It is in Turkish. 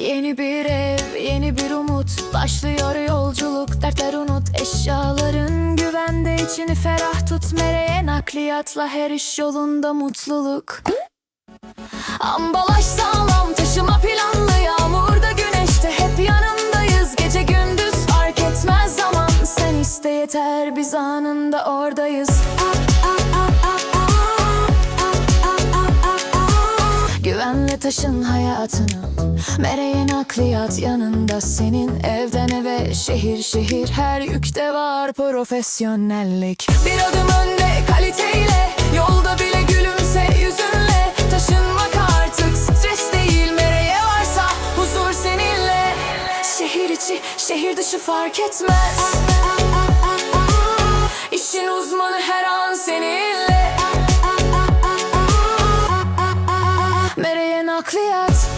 Yeni bir ev, yeni bir umut. Başlıyor yolculuk, dertler unut. Eşyaların güvende içini ferah tut. Mereye nakliyatla her iş yolunda mutluluk. Ambalaj sağlam, taşıma planlı. Yağmurda güneşte hep yanındayız. Gece gündüz fark etmez zaman. Sen iste yeter biz anında oradayız Güvenle taşın hayatını Mereye nakliyat yanında senin. Evden eve şehir şehir her yükte var profesyonellik. Bir adım önde kaliteyle Yolda bile gülümse yüzünle. Taşınmak artık stres değil Mereye varsa huzur seninle. Şehir içi şehir dışı fark etmez Mereye nakliyat